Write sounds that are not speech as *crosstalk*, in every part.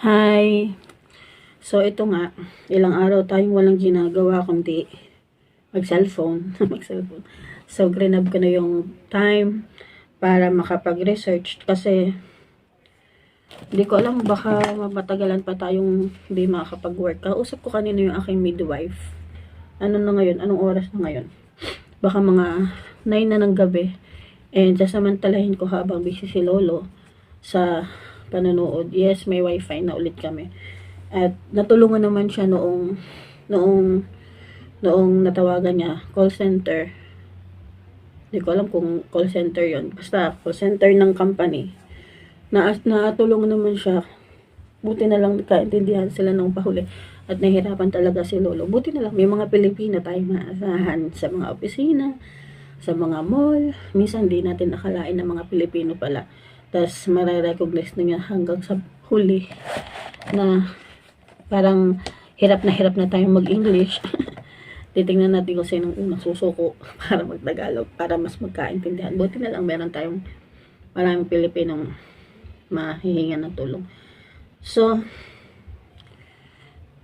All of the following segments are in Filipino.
Hi! So, ito nga, ilang araw tayong walang ginagawa kundi mag-cellphone. *laughs* mag-cellphone. So, grinab ko na yung time para makapag-research kasi hindi ko alam, baka matagalan pa tayong hindi makakapag-work. Kausap ko kanina yung aking midwife. Ano na ngayon? Anong oras na ngayon? Baka mga 9 na ng gabi. And sasamantalahin ko habang busy si Lolo sa panonood. Yes, may wifi na ulit kami. At natulungan naman siya noong noong noong natawagan niya call center. Hindi ko alam kung call center 'yon. Basta call center ng company. Na natulungan naman siya. Buti na lang kaintindihan sila nung pahuli at nahihirapan talaga si Lolo. Buti na lang may mga Pilipino tayong maasahan sa mga opisina, sa mga mall. Minsan di natin nakalain na mga Pilipino pala. Tapos marirecognize na niya hanggang sa huli na parang hirap na hirap na tayong mag-English. *laughs* Titingnan natin kung sino ang unang susuko *laughs* para mag-Tagalog, para mas magkaintindihan. Buti na lang meron tayong maraming Pilipinong mahihinga ng tulong. So,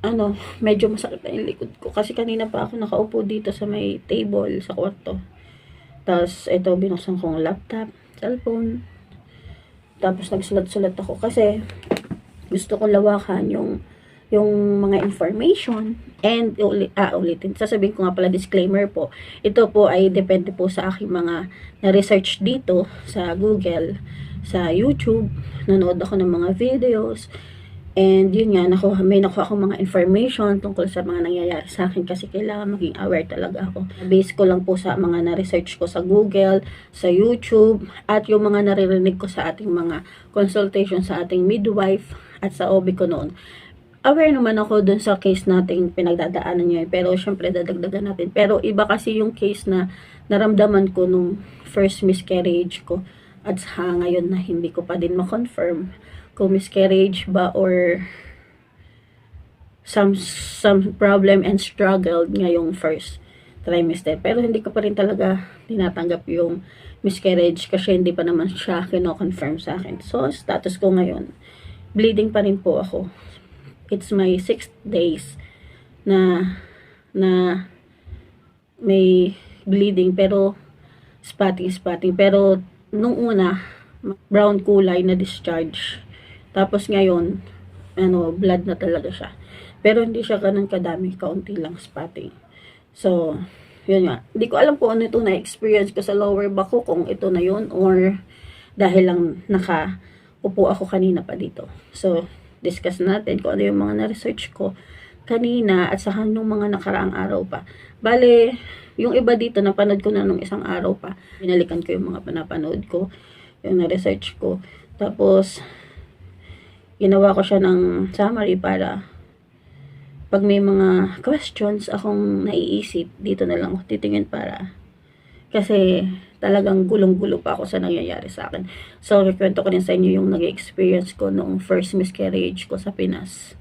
ano, medyo masakit na yung likod ko. Kasi kanina pa ako nakaupo dito sa may table sa kwarto. Tapos, ito, binuksan kong laptop, cellphone. Tapos, nagsulat-sulat ako kasi gusto ko lawakan yung yung mga information and ulit, ah, ulitin. Sasabihin ko nga pala disclaimer po. Ito po ay depende po sa aking mga na-research dito sa Google, sa YouTube. Nanood ako ng mga videos. And yun nga, nakuha, may nakuha akong mga information tungkol sa mga nangyayari sa akin kasi kailangan maging aware talaga ako. Base ko lang po sa mga na-research ko sa Google, sa YouTube, at yung mga naririnig ko sa ating mga consultation sa ating midwife at sa OB ko noon aware naman ako dun sa case nating pinagdadaanan niya. Pero, syempre, dadagdagan natin. Pero, iba kasi yung case na naramdaman ko nung first miscarriage ko. At sa ngayon na hindi ko pa din ma-confirm kung miscarriage ba or some some problem and struggle ngayong first trimester. Pero hindi ko pa rin talaga tinatanggap yung miscarriage kasi hindi pa naman siya kino-confirm sa akin. So, status ko ngayon, bleeding pa rin po ako it's my sixth days na na may bleeding pero spotting spotting pero nung una brown kulay na discharge tapos ngayon ano blood na talaga siya pero hindi siya ganun kadami kaunti lang spotting so yun nga hindi ko alam kung ano ito na experience ko sa lower back ko kung ito na yun or dahil lang naka upo ako kanina pa dito so discuss natin kung ano yung mga na-research ko kanina at sa nung mga nakaraang araw pa. Bale, yung iba dito, napanood ko na nung isang araw pa. Binalikan ko yung mga panapanood ko, yung na-research ko. Tapos, ginawa ko siya ng summary para pag may mga questions akong naiisip, dito na lang ako titingin para kasi talagang gulong-gulo pa ako sa nangyayari sa akin. So, kikwento ko rin sa inyo yung nag-experience ko noong first miscarriage ko sa Pinas.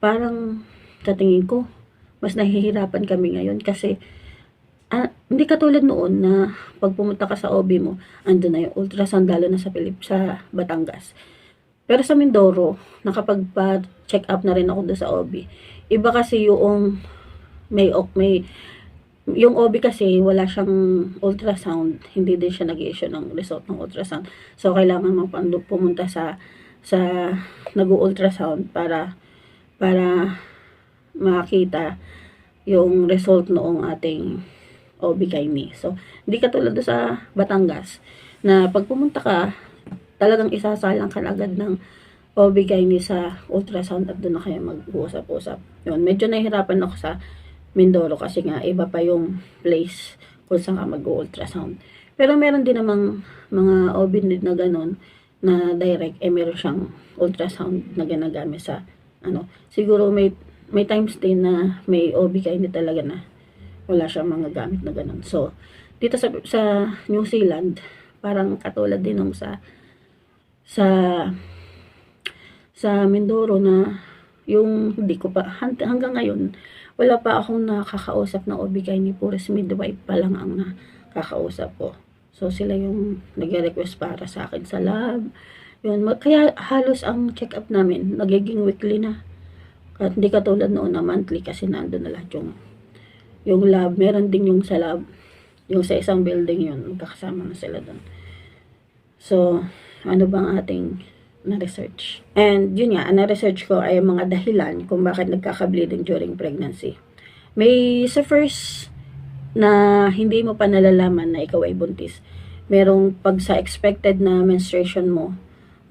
Parang, sa tingin ko, mas nahihirapan kami ngayon kasi ah, hindi katulad noon na pag pumunta ka sa OB mo, ando na yung ultrasound lalo na sa Pilip, sa Batangas. Pero sa Mindoro, nakapagpa-check up na rin ako doon sa OB. Iba kasi yung may may yung OB kasi wala siyang ultrasound, hindi din siya nag-issue ng result ng ultrasound. So kailangan mo pumunta sa sa nag-ultrasound para para makita yung result noong ating OB gynae. So hindi katulad sa Batangas na pag pumunta ka talagang isasalang ka agad ng OB gynae sa ultrasound at doon na kayo mag-uusap-usap. Yun, medyo nahihirapan ako sa Mindoro kasi nga iba pa yung place kung saan ka mag-ultrasound. Pero meron din namang mga OB na ganun na direct, eh meron siyang ultrasound na ginagamit sa ano. Siguro may may times din na may OB kayo talaga na wala siyang mga gamit na ganun. So, dito sa, sa New Zealand, parang katulad din nung sa sa sa Mindoro na yung hindi ko pa hanggang ngayon wala pa akong nakakausap na obigay ni Puris Midwife pa lang ang nakakausap ko. So, sila yung nag-request para sa akin sa lab, Yun, kaya halos ang check-up namin, nagiging weekly na. At hindi katulad noon na monthly kasi nandun na lahat yung, yung lab. Meron din yung sa lab. Yung sa isang building yun, magkakasama na sila doon. So, ano bang ating na-research? And yun nga, na-research ko ay mga dahilan kung bakit nagkaka-bleeding during pregnancy. May sa first na hindi mo pa nalalaman na ikaw ay buntis. Merong pag sa expected na menstruation mo,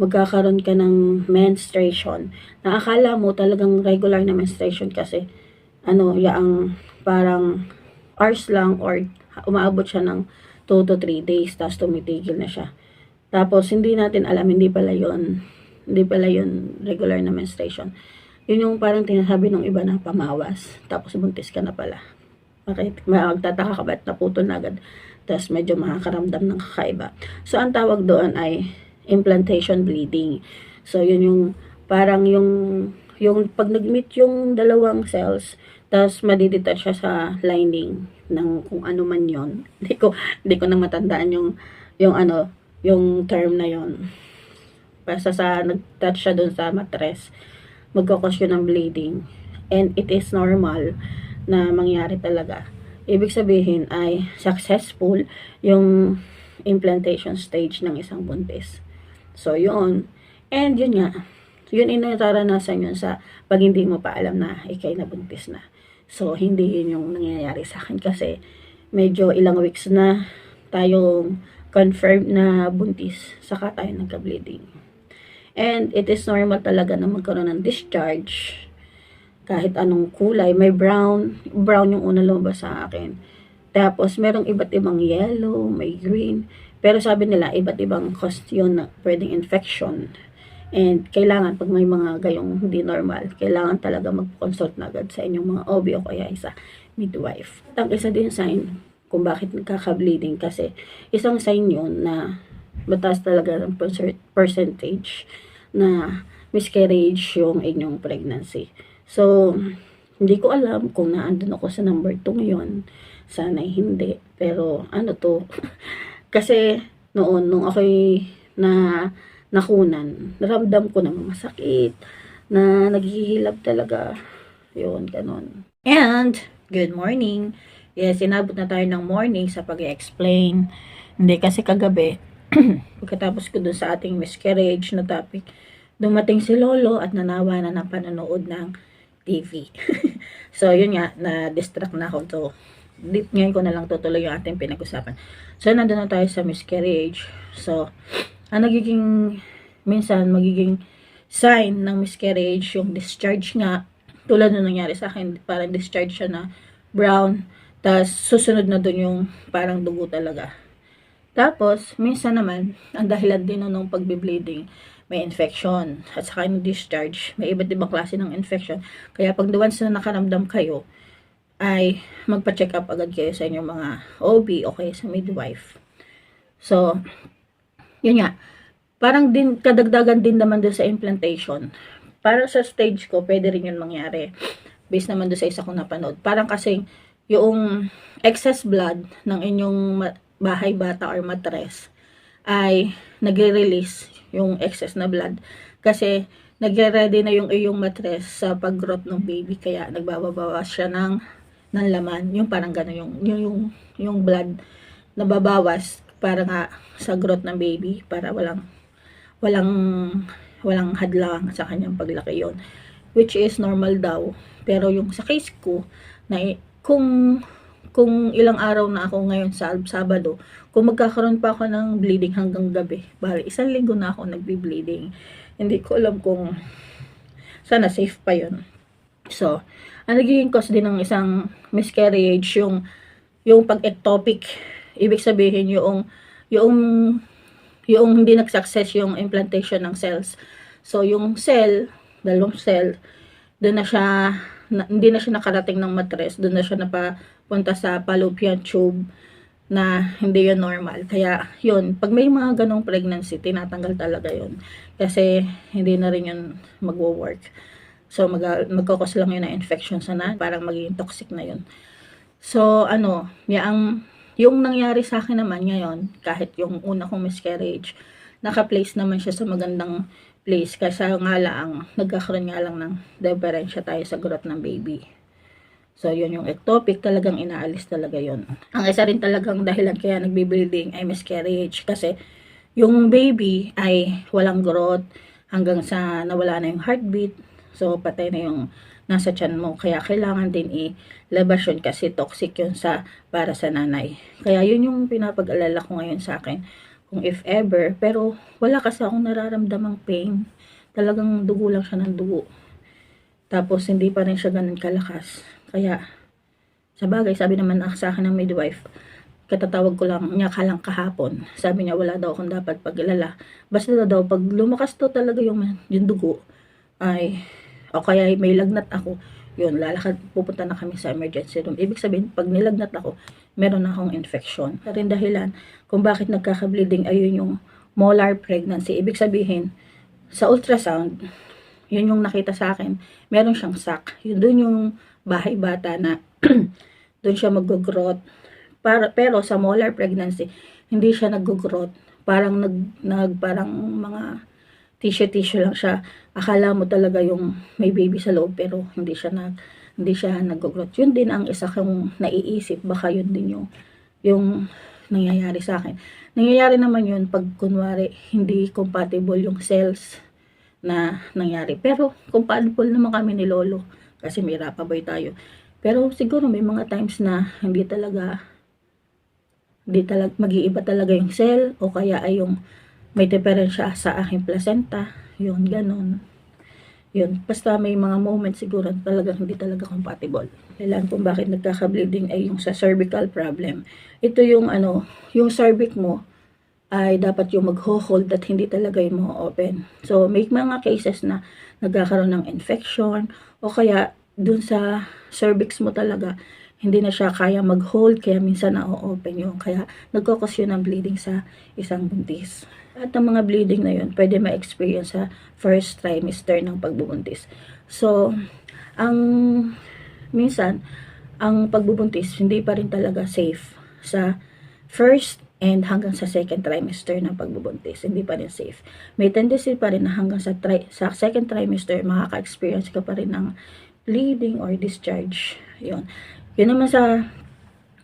magkakaroon ka ng menstruation. Na akala mo talagang regular na menstruation kasi ano, yaang parang hours lang or umaabot siya ng 2 to 3 days tapos tumitigil na siya. Tapos hindi natin alam, hindi pala yon hindi pala yon regular na menstruation. Yun yung parang tinasabi ng iba na pamawas. Tapos buntis ka na pala. Bakit? Magtataka ka ba't naputol na agad? Tapos medyo makakaramdam ng kakaiba. So, ang tawag doon ay implantation bleeding. So, yun yung parang yung yung pag nag-meet yung dalawang cells, tapos madidetach siya sa lining ng kung ano man yon. *laughs* Hindi ko hindi ko na matandaan yung yung ano, yung term na yon. Basta sa nag-touch siya doon sa mattress, magkakos yun ng bleeding. And it is normal na mangyari talaga. Ibig sabihin ay successful yung implantation stage ng isang buntis. So, yun. And yun nga, yun inararanasan yun sa pag hindi mo pa alam na ikay na buntis na. So, hindi yun yung nangyayari sa akin kasi medyo ilang weeks na tayong confirmed na buntis saka tayo nagka-bleeding. And it is normal talaga na magkaroon ng discharge kahit anong kulay. May brown, brown yung una lumabas sa akin. Tapos, merong iba't ibang yellow, may green. Pero sabi nila, iba't ibang cause yun na pwedeng infection. And kailangan, pag may mga gayong hindi normal, kailangan talaga mag-consult na agad sa inyong mga OB o kaya isa midwife. At ang isa din sign kung bakit nagkaka-bleeding kasi isang sign yun na mataas talaga ng percent- percentage na miscarriage yung inyong pregnancy. So, hindi ko alam kung naandun ako sa number 2 ngayon. Sana hindi. Pero, ano to? *laughs* Kasi, noon, nung ako'y na nakunan, naramdam ko na masakit, na naghihilab talaga. Yun, ganun. And, good morning. Yes, inabot na tayo ng morning sa pag explain Hindi kasi kagabi, *clears throat* pagkatapos ko dun sa ating miscarriage na topic, dumating si Lolo at nanawa na ng panonood ng TV. *laughs* so, yun nga, na-distract na ako. So, ngayon ko na lang tutuloy yung ating pinag-usapan. So, nandun na tayo sa miscarriage. So, ang nagiging, minsan, magiging sign ng miscarriage, yung discharge nga, tulad nung nangyari sa akin, parang discharge siya na brown, tapos susunod na dun yung parang dugo talaga. Tapos, minsan naman, ang dahilan din nun ng pagbe-bleeding, may infection. At saka yung discharge, may iba't ibang klase ng infection. Kaya pag once na nakaramdam kayo, ay magpa-check up agad kayo sa inyong mga OB o kaya sa midwife. So, yun nga, parang din, kadagdagan din naman doon sa implantation. Para sa stage ko, pwede rin yun mangyari. Based naman doon sa isa kong napanood. Parang kasing yung excess blood ng inyong bahay bata or matres ay nagre-release yung excess na blood. Kasi nagre-ready na yung iyong matres sa pag-growth ng baby. Kaya nagbababawas siya ng, ng laman. Yung parang gano'n yung, yung, yung, yung blood nababawas para nga sa growth ng baby para walang walang walang hadlang sa kanyang paglaki yon which is normal daw pero yung sa case ko na kung kung ilang araw na ako ngayon sa Sabado kung magkakaroon pa ako ng bleeding hanggang gabi bali isang linggo na ako nagbi-bleeding. Hindi ko alam kung sana safe pa yon so ang nagiging cause din ng isang miscarriage yung yung pag-ectopic. Ibig sabihin yung yung yung hindi nag-success yung implantation ng cells. So, yung cell, dalawang cell, doon na siya, na, hindi na siya nakarating ng matres, doon na siya napapunta sa fallopian tube na hindi yun normal. Kaya, yun, pag may mga ganong pregnancy, tinatanggal talaga yun. Kasi, hindi na rin yun magwo-work. So, mag magkakos lang yun na infection sa na, parang magiging toxic na yun. So, ano, yung, yung nangyari sa akin naman ngayon, kahit yung una kong miscarriage, naka-place naman siya sa magandang place kasi nga lang, nagkakaroon nga lang ng diferensya tayo sa growth ng baby. So, yun yung ectopic, talagang inaalis talaga yun. Ang isa rin talagang dahilan kaya nagbe-bleeding ay miscarriage kasi yung baby ay walang growth hanggang sa nawala na yung heartbeat. So, patay na yung nasa tiyan mo. Kaya kailangan din ilabas yun kasi toxic yun sa, para sa nanay. Kaya yun yung pinapag-alala ko ngayon sa akin. Kung if ever, pero wala kasi akong nararamdamang pain. Talagang dugo lang siya ng dugo. Tapos hindi pa rin siya ganun kalakas. Kaya, sa bagay, sabi naman na sa akin ng midwife, katatawag ko lang niya kalang kahapon. Sabi niya wala daw akong dapat pag-ilala. Basta daw pag lumakas to talaga yung, yung dugo, ay, o kaya may lagnat ako, yun, lalakad, pupunta na kami sa emergency room. Ibig sabihin, pag nilagnat ako, meron akong infection. Rin dahilan kung bakit nagkaka-bleeding, ayun yung molar pregnancy. Ibig sabihin, sa ultrasound, yun yung nakita sa akin, meron siyang sac. Yun doon yung bahay bata na *clears throat* doon siya mag-growth. Pero sa molar pregnancy, hindi siya nag-growth. Parang nag, nag parang mga tissue-tissue lang siya. Akala mo talaga yung may baby sa loob pero hindi siya nag hindi siya nag-growth. Yun din ang isa kong naiisip. Baka yun din yung yung nangyayari sa akin. Nangyayari naman yun pag kunwari hindi compatible yung cells na nangyari. Pero compatible naman kami ni Lolo kasi may rapaboy tayo. Pero siguro may mga times na hindi talaga hindi talaga mag-iiba talaga yung cell o kaya ay yung may diferensya sa aking placenta. Yun, ganun. Yun, basta may mga moments siguro na talagang hindi talaga compatible. Kailan kung bakit nagkaka-bleeding ay yung sa cervical problem. Ito yung ano, yung cervix mo ay dapat yung mag-hold at hindi talaga yung mga open. So, may mga cases na nagkakaroon ng infection o kaya dun sa cervix mo talaga hindi na siya kaya mag-hold kaya minsan na-open yung kaya nagkakos yun ng bleeding sa isang buntis. At ang mga bleeding na yun, pwede ma-experience sa first trimester ng pagbubuntis. So, ang minsan, ang pagbubuntis, hindi pa rin talaga safe sa first and hanggang sa second trimester ng pagbubuntis. Hindi pa rin safe. May tendency pa rin na hanggang sa, tri- sa second trimester, makaka-experience ka pa rin ng bleeding or discharge. Yun. Yun naman sa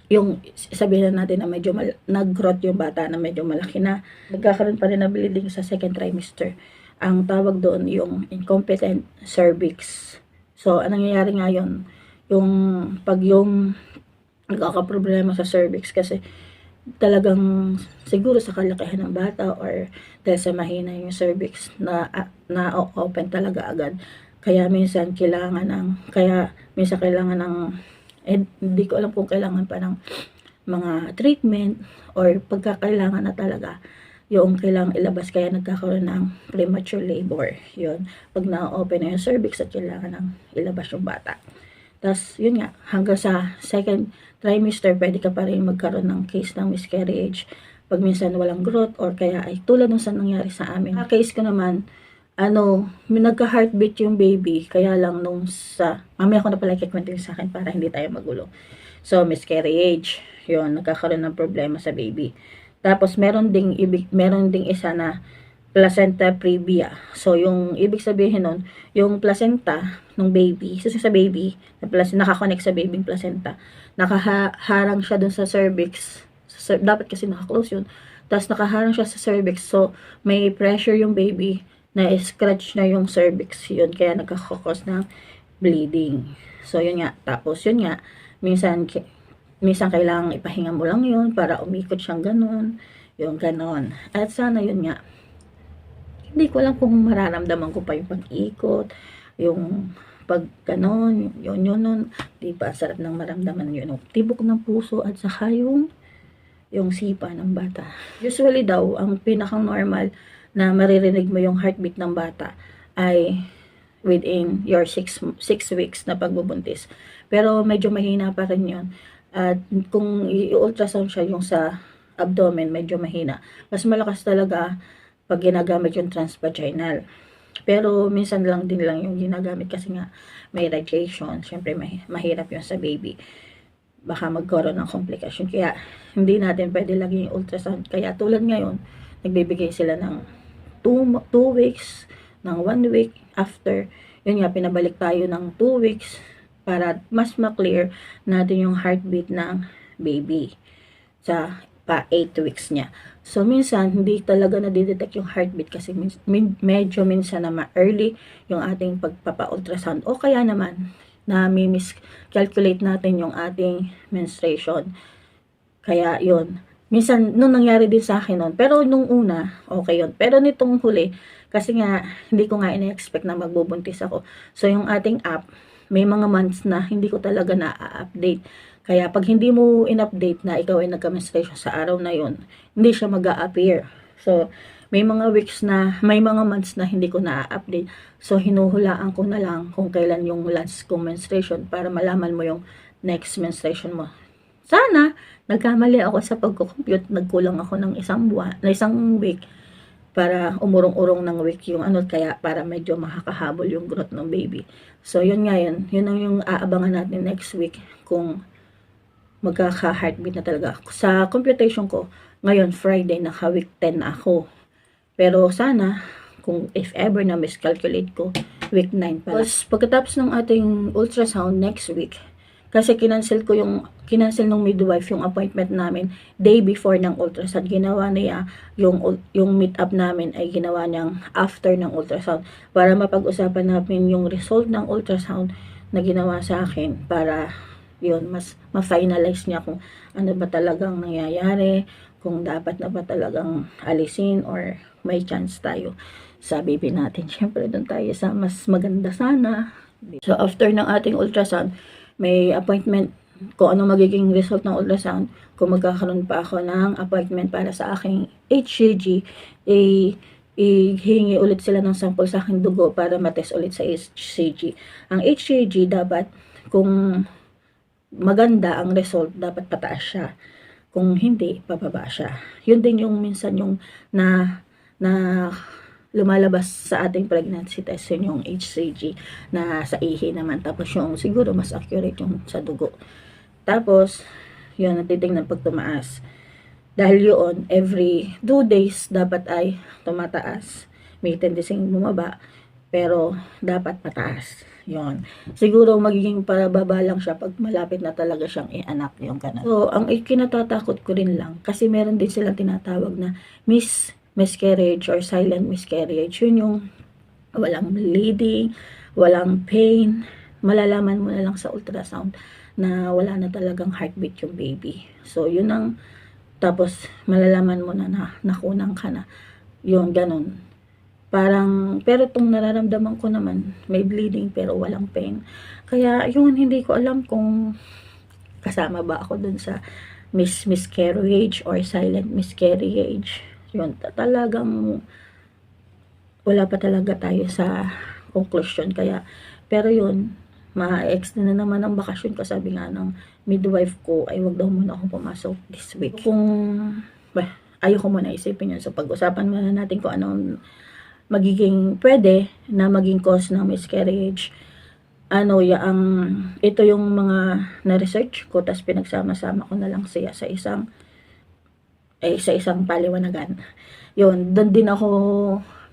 yung sabihin na natin na medyo mal- nag-growth yung bata na medyo malaki na, nagkakaroon pa rin ng bleeding sa second trimester. Ang tawag doon yung incompetent cervix. So, anong nangyayari nga yun? Yung pag yung nagkakaproblema sa cervix kasi talagang siguro sa kalakihan ng bata or dahil sa mahina yung cervix na na open talaga agad. Kaya minsan kailangan ng kaya minsan kailangan ng eh, hindi ko alam kung kailangan pa ng mga treatment or pagkakailangan na talaga yung kailangan ilabas kaya nagkakaroon ng premature labor. Yun. Pag na-open na yung cervix at kailangan ng ilabas yung bata. Tapos, yun nga, hanggang sa second trimester, pwede ka pa rin magkaroon ng case ng miscarriage. Pag minsan walang growth or kaya ay tulad ng sa nangyari sa amin. Sa case ko naman, ano, nagka-heartbeat yung baby, kaya lang nung sa, mamaya ko na pala kikwento sa akin para hindi tayo magulo. So, miscarriage, yun, nagkakaroon ng problema sa baby. Tapos, meron ding, ibig, meron ding isa na placenta previa. So, yung ibig sabihin nun, yung placenta ng baby, so sa baby, na plus, nakakonect sa baby placenta, nakaharang siya dun sa cervix, sa, dapat kasi nakaklose yun, tapos nakaharang siya sa cervix, so may pressure yung baby, na-scratch na yung cervix yun, kaya nagkakakos ng bleeding. So, yun nga. Tapos, yun nga, minsan, minsan kailangan ipahinga mo lang yun para umikot siyang ganun. Yung ganon. At sana yun nga, hindi ko alam kung mararamdaman ko pa yung pag-ikot, yung pag ganon, yun yun yun, di ba, sarap ng maramdaman yun, yung tibok ng puso at saka yung yung sipa ng bata. Usually daw, ang pinakang normal na maririnig mo yung heartbeat ng bata ay within your 6 6 weeks na pagbubuntis. Pero medyo mahina pa rin yun. At kung i-ultrasound siya yung sa abdomen, medyo mahina. Mas malakas talaga pag ginagamit yung transvaginal. Pero minsan lang din lang yung ginagamit kasi nga may radiation. Siyempre may, mahirap yun sa baby. Baka magkaroon ng komplikasyon. Kaya hindi natin pwede lagi yung ultrasound. Kaya tulad ngayon, nagbibigay sila ng 2 2 weeks, ng 1 week after. Yun nga, pinabalik tayo ng 2 weeks para mas ma-clear natin yung heartbeat ng baby sa pa 8 weeks niya. So, minsan, hindi talaga nadidetect yung heartbeat kasi min- medyo minsan na ma-early yung ating pagpapa-ultrasound. O kaya naman, na miscalculate natin yung ating menstruation. Kaya, yun. Minsan, nung nangyari din sa akin nun, pero nung una, okay yun. Pero nitong huli, kasi nga, hindi ko nga ina-expect na magbubuntis ako. So, yung ating app, may mga months na hindi ko talaga na-update. Kaya pag hindi mo in-update na ikaw ay nagka-menstruation sa araw na yon, hindi siya mag appear So, may mga weeks na, may mga months na hindi ko na-update. So, hinuhulaan ko na lang kung kailan yung last kong menstruation para malaman mo yung next menstruation mo. Sana, nagkamali ako sa pagko-compute, nagkulang ako ng isang buwan, na isang week para umurong-urong ng week yung ano, kaya para medyo makakahabol yung growth ng baby. So, yun nga yun. Yun ang yung aabangan natin next week kung magkaka-heartbeat na talaga. Sa computation ko, ngayon Friday, naka-week 10 na ako. Pero sana, kung if ever na miscalculate ko, week 9 pala. Tapos, pagkatapos ng ating ultrasound next week, kasi kinancel ko yung, kinancel ng midwife yung appointment namin day before ng ultrasound. Ginawa niya yung, yung meet up namin ay ginawa niyang after ng ultrasound para mapag-usapan namin yung result ng ultrasound na ginawa sa akin para yun, mas ma-finalize niya kung ano ba talagang nangyayari, kung dapat na ba talagang alisin or may chance tayo sa baby natin. Siyempre, doon tayo sa mas maganda sana. So, after ng ating ultrasound, may appointment kung ano magiging result ng ultrasound, kung magkakaroon pa ako ng appointment para sa aking HCG, eh, ihingi ulit sila ng sample sa aking dugo para matest ulit sa HCG. Ang HCG dapat, kung maganda ang result, dapat pataas siya. Kung hindi, pababa siya. Yun din yung minsan yung na, na lumalabas sa ating pregnancy test yun yung HCG na sa ihi naman. Tapos yung siguro mas accurate yung sa dugo. Tapos, yun, natitingnan pag tumaas. Dahil yun, every 2 days dapat ay tumataas. May tendency bumaba, pero dapat pataas. Yun. Siguro magiging parababa lang siya pag malapit na talaga siyang i-anak yung ganun. So, ang kinatatakot ko rin lang, kasi meron din silang tinatawag na miss miscarriage or silent miscarriage. Yun yung walang bleeding, walang pain. Malalaman mo na lang sa ultrasound na wala na talagang heartbeat yung baby. So, yun ang tapos malalaman mo na na nakunang ka na. Yun, ganun. Parang, pero itong nararamdaman ko naman, may bleeding pero walang pain. Kaya, yun, hindi ko alam kung kasama ba ako dun sa mis miscarriage or silent miscarriage. Yun, ta- talagang wala pa talaga tayo sa conclusion. Kaya, pero yun, ma-extend na naman ang bakasyon ko. Sabi nga ng midwife ko, ay wag daw muna ako pumasok this week. Kung, bah, ayoko muna isipin yun. So, pag-usapan muna natin kung anong magiging pwede na maging cause ng miscarriage. Ano, ya, ang, ito yung mga na-research ko, tapos pinagsama-sama ko na lang siya sa isang, eh, sa isang paliwanagan. Yun, doon din ako,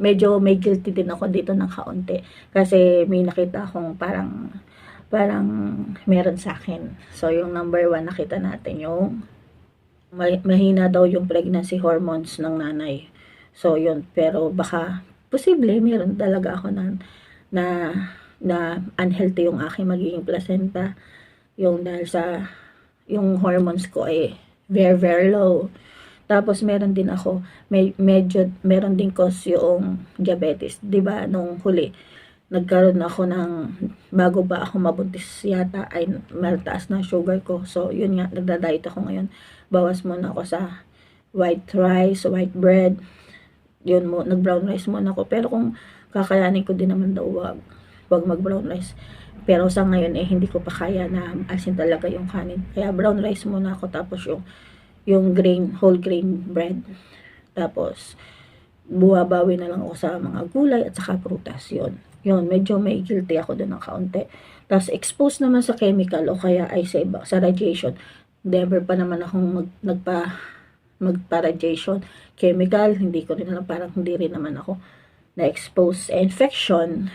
medyo may guilty din ako dito ng kaunti. Kasi may nakita akong parang, parang meron sa akin. So, yung number one, nakita natin yung ma- mahina daw yung pregnancy hormones ng nanay. So, yun. Pero baka, posible, meron talaga ako na, na, na unhealthy yung aking magiging placenta. Yung dahil sa, yung hormones ko ay very, very low. Tapos meron din ako, may, medyo, meron din cause yung diabetes. 'Di ba nung huli, nagkaroon ako ng, bago ba ako mabuntis yata, ay maltaas na sugar ko. So, yun nga, nagda-diet ako ngayon. Bawas muna ako sa white rice, white bread. Yun mo, nag-brown rice muna ako. Pero kung kakayanin ko din naman daw, wag, wag mag-brown rice. Pero sa ngayon, eh, hindi ko pa kaya na asin talaga yung kanin. Kaya brown rice muna ako, tapos yung yung grain, whole grain bread. Tapos, buwabawi na lang ako sa mga gulay at saka prutas. Yun. Yun, medyo may guilty ako doon ng kaunti. Tapos, exposed naman sa chemical o kaya ay sa, iba, sa radiation. Never pa naman akong mag, nagpa, magpa-radiation. chemical, hindi ko rin alam, parang hindi rin naman ako na-expose sa infection.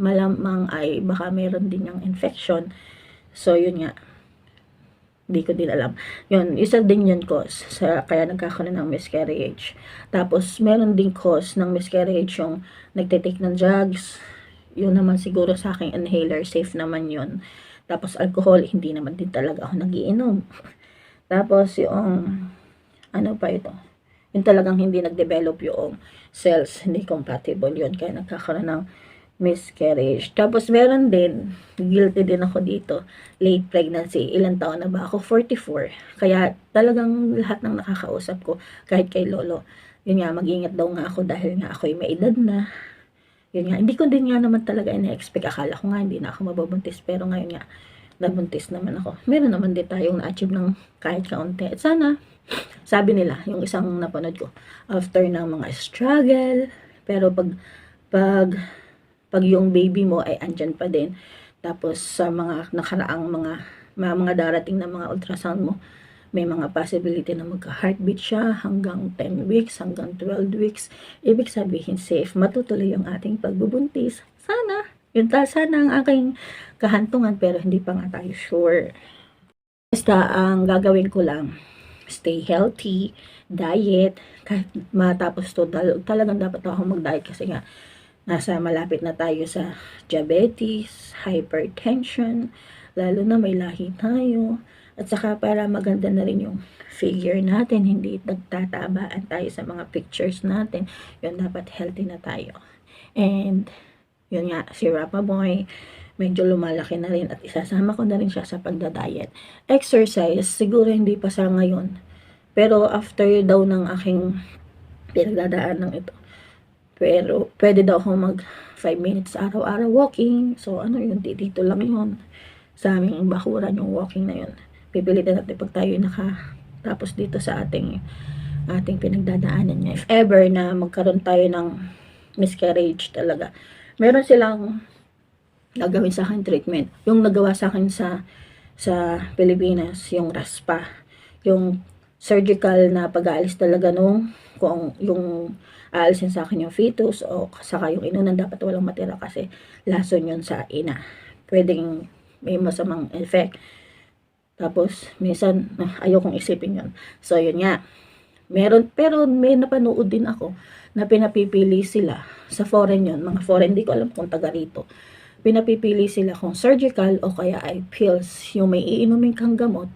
Malamang ay baka meron din yung infection. So, yun nga. Hindi ko din alam. Yun, isa din yun cause. Sa, kaya nagkakaroon ng miscarriage. Tapos, meron din cause ng miscarriage yung nagtitake ng drugs. Yun naman siguro sa aking inhaler, safe naman yun. Tapos, alcohol, hindi naman din talaga ako nagiinom. *laughs* Tapos, yung, ano pa ito? Yung talagang hindi nag-develop yung cells, hindi compatible yun. Kaya nagkakaroon ng miscarriage. Tapos meron din, guilty din ako dito, late pregnancy. Ilang taon na ba ako? 44. Kaya talagang lahat ng nakakausap ko, kahit kay Lolo, yun nga, mag-ingat daw nga ako dahil nga ako'y may edad na. Yun nga, hindi ko din nga naman talaga ina-expect. Akala ko nga hindi na ako mababuntis. Pero ngayon nga, nabuntis naman ako. Meron naman din tayong na-achieve ng kahit kaunti. At sana, sabi nila, yung isang napanood ko, after ng mga struggle, pero pag, pag, pag yung baby mo ay andyan pa din, tapos sa mga nakaraang mga, mga, mga darating na mga ultrasound mo, may mga possibility na magka-heartbeat siya hanggang 10 weeks, hanggang 12 weeks. Ibig sabihin safe, matutuloy yung ating pagbubuntis. Sana, yun ta, sana ang aking kahantungan pero hindi pa nga tayo sure. Basta ang gagawin ko lang, stay healthy, diet, kahit matapos to, dal- talagang dapat ako mag-diet kasi nga nasa malapit na tayo sa diabetes, hypertension, lalo na may lahi tayo. At saka para maganda na rin yung figure natin, hindi nagtatabaan tayo sa mga pictures natin. Yun, dapat healthy na tayo. And, yun nga, si Rapa Boy, medyo lumalaki na rin at isasama ko na rin siya sa pagda-diet. Exercise, siguro hindi pa sa ngayon. Pero after daw ng aking pinagdadaan ng ito, pero pwede daw ako mag 5 minutes araw-araw walking. So ano yun, di- dito lang yun. Sa aming bakuran yung walking na yun. Pipilitin natin pag tayo naka tapos dito sa ating ating pinagdadaanan niya. If ever na magkaroon tayo ng miscarriage talaga, meron silang gagawin sa akin treatment. Yung nagawa sa akin sa sa Pilipinas, yung raspa, yung surgical na pag-aalis talaga nung kung yung aalisin sa akin yung fetus o saka yung inunan dapat walang matira kasi lason yun sa ina. Pwedeng may masamang effect. Tapos, minsan, ayokong isipin yun. So, yun nga. Meron, pero may napanood din ako na pinapipili sila sa foreign yun. Mga foreign, di ko alam kung taga rito. Pinapipili sila kung surgical o kaya ay pills. Yung may iinumin kang gamot.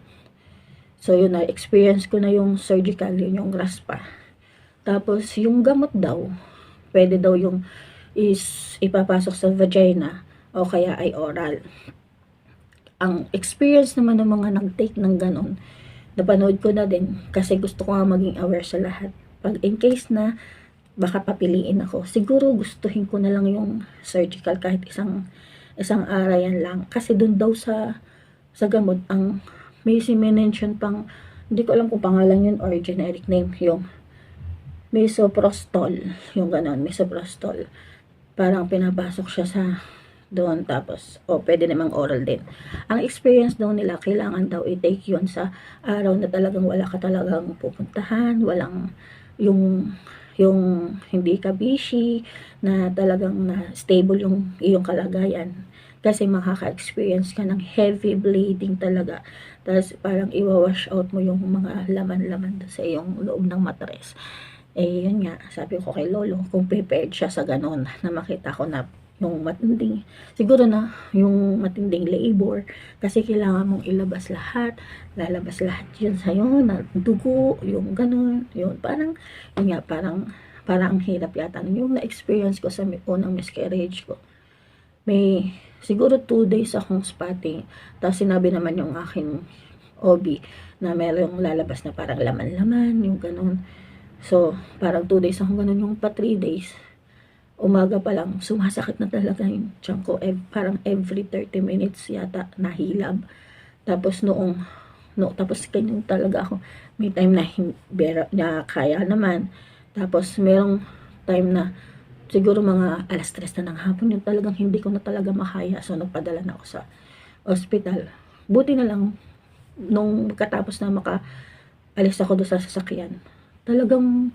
So, yun na. Experience ko na yung surgical, yun yung graspa. Tapos, yung gamot daw, pwede daw yung is ipapasok sa vagina o kaya ay oral. Ang experience naman ng mga nag-take ng ganon, napanood ko na din kasi gusto ko nga maging aware sa lahat. Pag in case na baka papiliin ako, siguro gustuhin ko na lang yung surgical kahit isang isang arayan lang. Kasi dun daw sa sa gamot, ang may si-mention pang, hindi ko alam kung pangalan yun or generic name, yung misoprostol, yung ganon, misoprostol. Parang pinapasok siya sa doon tapos o pwede namang oral din. Ang experience daw nila kailangan daw i-take yun sa araw na talagang wala ka talagang pupuntahan, walang yung yung hindi ka busy na talagang na stable yung iyong kalagayan kasi makaka-experience ka ng heavy bleeding talaga tapos parang iwawash out mo yung mga laman-laman sa iyong loob ng matres eh yun nga sabi ko kay Lolo kung prepared siya sa ganon na makita ko na yung matinding, siguro na yung matinding labor, kasi kailangan mong ilabas lahat, lalabas lahat yun sa'yo, na dugo, yung ganun, yun, parang, yun nga, parang, parang ang hirap yata, yung na-experience ko sa unang miscarriage ko, may, siguro two days akong spotting, tapos sinabi naman yung aking OB, na meron yung lalabas na parang laman-laman, yung ganun, so, parang two days akong ganun, yung pa three days, umaga pa lang, sumasakit na talaga yung tiyan ko. Ev- parang every 30 minutes yata nahilab. Tapos noong, no, tapos ganyan talaga ako. May time na, bera, na kaya naman. Tapos merong time na siguro mga alas 3 na ng hapon yung talagang hindi ko na talaga makaya. So nagpadala na ako sa hospital. Buti na lang nung katapos na maka alis ako doon sa sasakyan. Talagang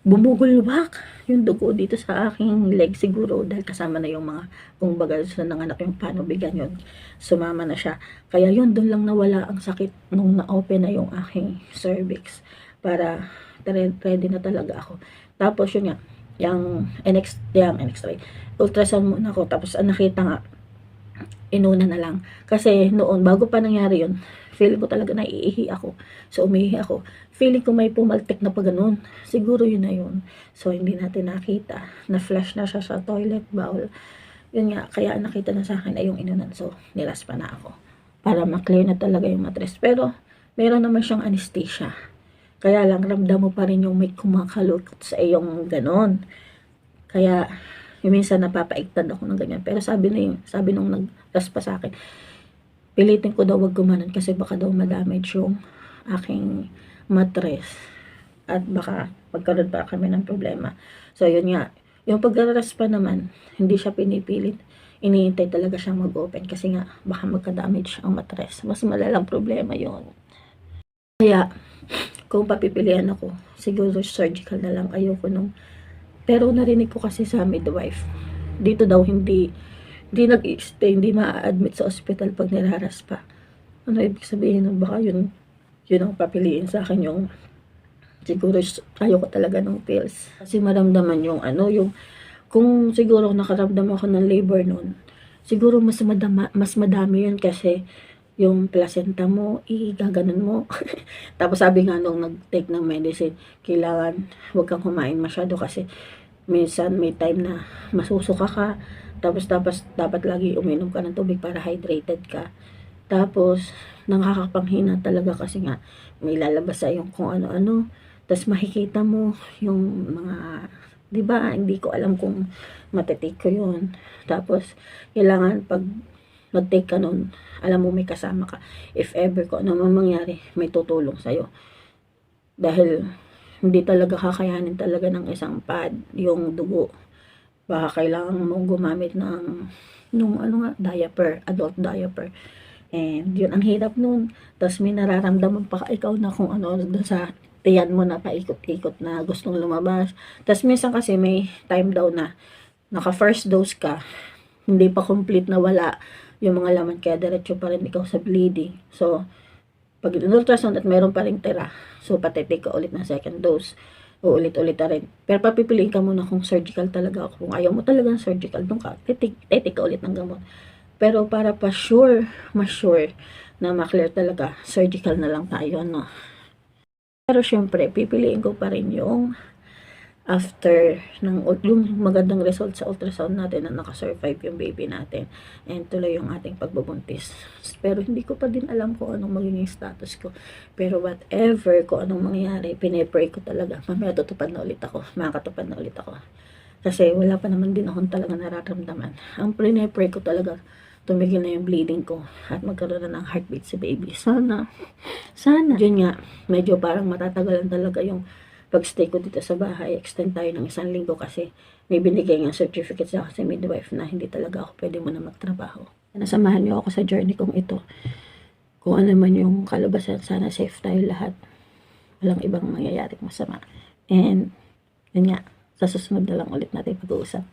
bumugulwak yung dugo dito sa aking leg siguro dahil kasama na yung mga kung baga sa nanganak yung panubigan yun. Sumama na siya. Kaya yun doon lang nawala ang sakit nung na-open na yung aking cervix para re- ready na talaga ako. Tapos yun nga yung NX yung NX-ray ultrasound muna ako. Tapos ang nakita nga inuna na lang kasi noon bago pa nangyari yun feeling ko talaga naiihi ako so umihi ako feeling ko may pumaltek na pa ganun. Siguro yun na yun. So, hindi natin nakita. Na-flash na siya sa toilet bowl. Yun nga, kaya nakita na sa akin ay yung inunan. So, nilas pa na ako. Para maklear na talaga yung matres. Pero, meron naman siyang anesthesia. Kaya lang, ramdam mo pa rin yung may kumakalukot sa iyong ganon. Kaya, yung minsan napapaiktad ako ng ganyan. Pero sabi na yung, sabi nung nagras pa sa akin, pilitin ko daw wag gumanon kasi baka daw madamage yung aking matres at baka magkaroon pa kami ng problema. So, yun nga. Yung pagkaras pa naman, hindi siya pinipilit. Iniintay talaga siyang mag-open kasi nga, baka magka-damage ang matres. Mas malalang problema yon Kaya, kung papipilian ako, siguro surgical na lang. Ayoko nung... Pero narinig ko kasi sa midwife, dito daw hindi hindi nag-stay, hindi ma-admit sa hospital pag niraras pa. Ano ibig sabihin nun? Baka yun yun ang papiliin sa akin yung siguro ayoko talaga ng pills. Kasi maramdaman yung ano, yung kung siguro nakaramdam ako ng labor noon, siguro mas madama, mas madami yun kasi yung placenta mo, igaganon mo. *laughs* Tapos sabi nga nung nag-take ng medicine, kailangan huwag kang kumain masyado kasi minsan may time na masusuka ka. Tapos dapat, dapat lagi uminom ka ng tubig para hydrated ka. Tapos, nakakapanghina talaga kasi nga may lalabas sa yung kung ano-ano. Tapos makikita mo yung mga, di ba, hindi ko alam kung matitake ko yun. Tapos, kailangan pag nag-take ka nun, alam mo may kasama ka. If ever ko ano man mangyari, may tutulong sa'yo. Dahil, hindi talaga kakayanin talaga ng isang pad yung dugo. Baka kailangan mong gumamit ng nung ano nga, diaper, adult diaper. And yun, ang hirap nun. Tapos may nararamdaman pa ikaw na kung ano doon sa tiyan mo na paikot-ikot na gustong lumabas. Tapos minsan kasi may time daw na naka first dose ka, hindi pa complete na wala yung mga laman kaya diretso pa rin ikaw sa bleeding. So, pag ultrasound at meron pa rin tira, so patitake ka ulit ng second dose uulit-ulit na rin. Pero papipiliin ka muna kung surgical talaga. Kung ayaw mo talaga ng surgical, doon ka, titik ka ulit ng gamot. Pero para pa sure, mas sure na maklear talaga, surgical na lang tayo, no? Pero syempre, pipiliin ko pa rin yung after ng yung magandang result sa ultrasound natin na nakasurvive yung baby natin and tuloy yung ating pagbubuntis. Pero hindi ko pa din alam kung anong magiging status ko. Pero whatever kung anong mangyari, pinipray ko talaga. Mamaya tutupad na ulit ako. Makakatupad na ulit ako. Kasi wala pa naman din akong talaga nararamdaman. Ang pinipray ko talaga, tumigil na yung bleeding ko at magkaroon na ng heartbeat si baby. Sana, sana. Yun nga, medyo parang matatagalan talaga yung pagstay ko dito sa bahay. Extend tayo ng isang linggo kasi may binigay nga certificate sa akin midwife na hindi talaga ako pwede mo na magtrabaho. Nasamahan niyo ako sa journey kong ito. Kung ano man yung kalabasan, sana safe tayo lahat. Walang ibang mangyayaring masama. And, yun nga, sa susunod na lang ulit natin pag-uusap.